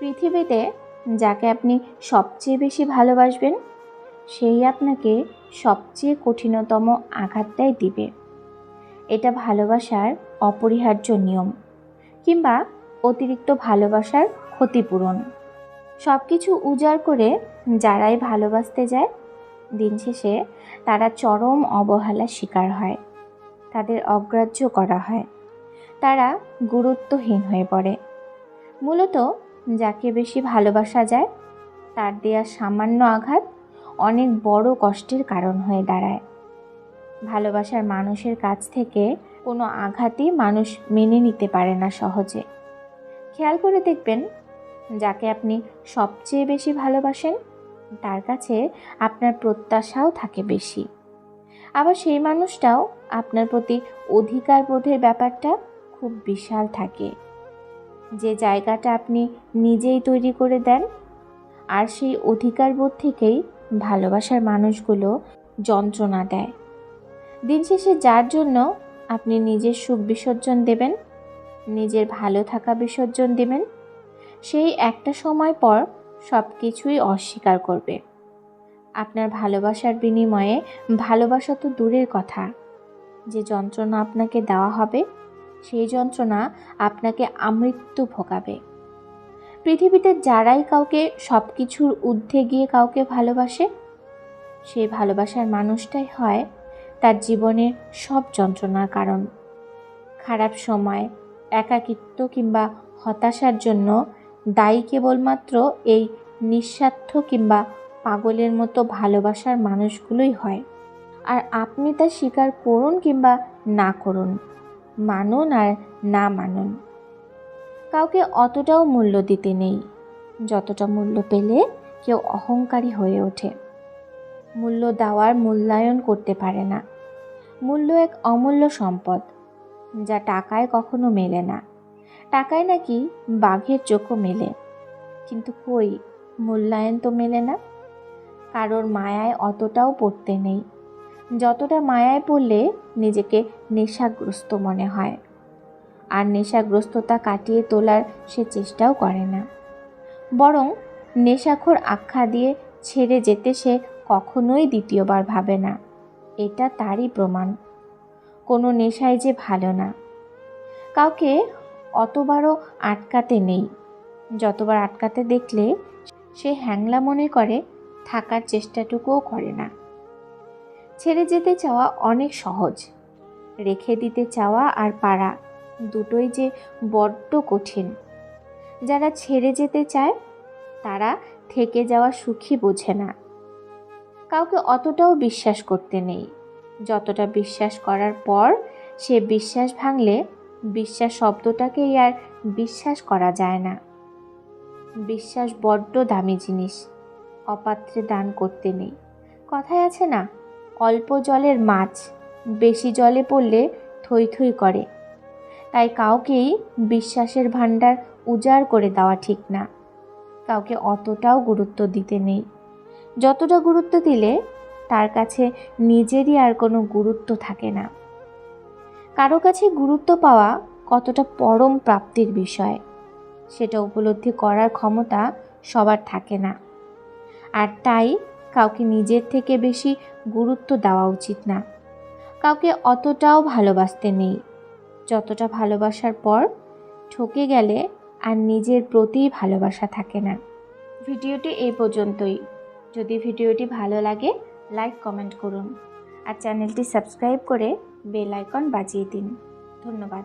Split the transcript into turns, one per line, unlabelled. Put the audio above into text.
পৃথিবীতে যাকে আপনি সবচেয়ে বেশি ভালোবাসবেন, সেই আপনাকে সবচেয়ে কঠিনতম আঘাতটাই দিবে। এটা ভালোবাসার অপরিহার্য নিয়ম কিংবা অতিরিক্ত ভালোবাসার ক্ষতিপূরণ। সব কিছু উজাড় করে যারাই ভালোবাসতে যায়, দিন শেষে তারা চরম অবহেলার শিকার হয়, তাদের অগ্রাহ্য করা হয়, তারা গুরুত্বহীন হয়ে পড়ে। মূলত যাকে বেশি ভালোবাসা যায়, তার দেয়া সামান্য আঘাত অনেক বড় কষ্টের কারণ হয়ে দাঁড়ায়। ভালোবাসার মানুষের কাছ থেকে কোনো আঘাতই মানুষ মেনে নিতে পারে না সহজে। খেয়াল করে দেখবেন, যাকে আপনি সবচেয়ে বেশি ভালোবাসেন, তার কাছে আপনার প্রত্যাশাও থাকে বেশি। আবার সেই মানুষটাও আপনার প্রতি অধিকার বোধের ব্যাপারটা খুব বিশাল থাকে। যে জায়গাটা আপনি নিজেই তৈরি করে দেন আর সেই অধিকার বোধ থেকেই ভালোবাসার মানুষগুলো যন্ত্রণা দেয়। দিন শেষে যার জন্য আপনি নিজের সুখ বিসর্জন দেবেন, নিজের ভালো থাকা বিসর্জন দেবেন, সেই একটা সময় পর সব কিছুই অস্বীকার করবে। আপনার ভালোবাসার বিনিময়ে ভালোবাসা তো দূরের কথা, যে যন্ত্রণা আপনাকে দেওয়া হবে সেই যন্ত্রণা আপনাকে আমৃত্যু ভোগাবে। পৃথিবীতে যারাই কাউকে সব কিছুর ঊর্ধ্বে গিয়ে কাউকে ভালোবাসে সেই ভালোবাসার মানুষটাই হয় তার জীবনের সব যন্ত্রণার কারণ। খারাপ সময়, একাকিত্ব কিংবা হতাশার জন্য দায়ী কেবলমাত্র এই নিঃস্বার্থ কিংবা পাগলের মতো ভালোবাসার মানুষগুলোই হয়। আর আপনি তা স্বীকার করুন কিংবা না করুন মানুন আর না মানুন। কাউকে অতটাও মূল্য দিতে নেই। যতটা মূল্য পেলে কেউ অহংকারী হয়ে ওঠে। মূল্য দেওয়ার মূল্যায়ন করতে পারে না। মূল্য এক অমূল্য সম্পদ, যা টাকায় কখনো মেলে না। টাকায় নাকি বাঘের চোখও মেলে। কিন্তু কই মূল্যায়ন তো মেলে না। কারোর মায়ায় অতটাও পড়তে নেই। যতটা মায়ায় পড়লে নিজেকে নেশাগ্রস্ত মনে হয়। আর নেশাগ্রস্ততা কাটিয়ে তোলার সে চেষ্টাও করে না। বরং নেশাখোর আখ্যা দিয়ে ছেড়ে যেতে সে কখনোই দ্বিতীয়বার ভাবে না। এটা তারই প্রমাণ। কোনো নেশায় যে ভালো না। কাউকে অতবারও আটকাতে নেই। যতবার আটকাতে দেখলে সে হ্যাংলা মনে করে, থাকার চেষ্টাটুকুও করে না। ছেড়ে যেতে চাওয়া অনেক সহজ। রেখে দিতে চাওয়া আর পারা দুটোই যে বড্ড কঠিন। যারা ছেড়ে যেতে চায়, তারা থেকে যাওয়া সুখী বোঝে না। কাউকে অতটাও বিশ্বাস করতে নেই। যতটা বিশ্বাস করার পর সে বিশ্বাস ভাঙলে বিশ্বাস শব্দটাকেই আর বিশ্বাস করা যায় না। বিশ্বাস বড্ড দামি জিনিস। অপাত্রে দান করতে নেই। কথায় আছে না অল্প জলের মাছ, বেশি জলে পড়লে থই থই করে। তাই কাউকেই বিশ্বাসের ভাণ্ডার উজাড় করে দেওয়া ঠিক না। কাউকে অতটাও গুরুত্ব দিতে নেই। যতটা গুরুত্ব দিলে তার কাছে নিজেরই আর কোনো গুরুত্ব থাকে না। কারও কাছে গুরুত্ব পাওয়া কতটা পরম প্রাপ্তির বিষয়, সেটা উপলব্ধি করার ক্ষমতা সবার থাকে না। আর তাই কাউকে নিজের থেকে বেশি গুরুত্ব দেওয়া উচিত না। কাউকে অতটাও ভালোবাসতে নেই। যতটা ভালোবাসার পর ঠকে গেলে আর নিজের প্রতি ভালোবাসা থাকে না। ভিডিওটি এই পর্যন্তই। যদি ভিডিওটি ভালো লাগে, লাইক, কমেন্ট করুন। আর চ্যানেলটি সাবস্ক্রাইব করে বেল আইকন বাজিয়ে দিন। ধন্যবাদ।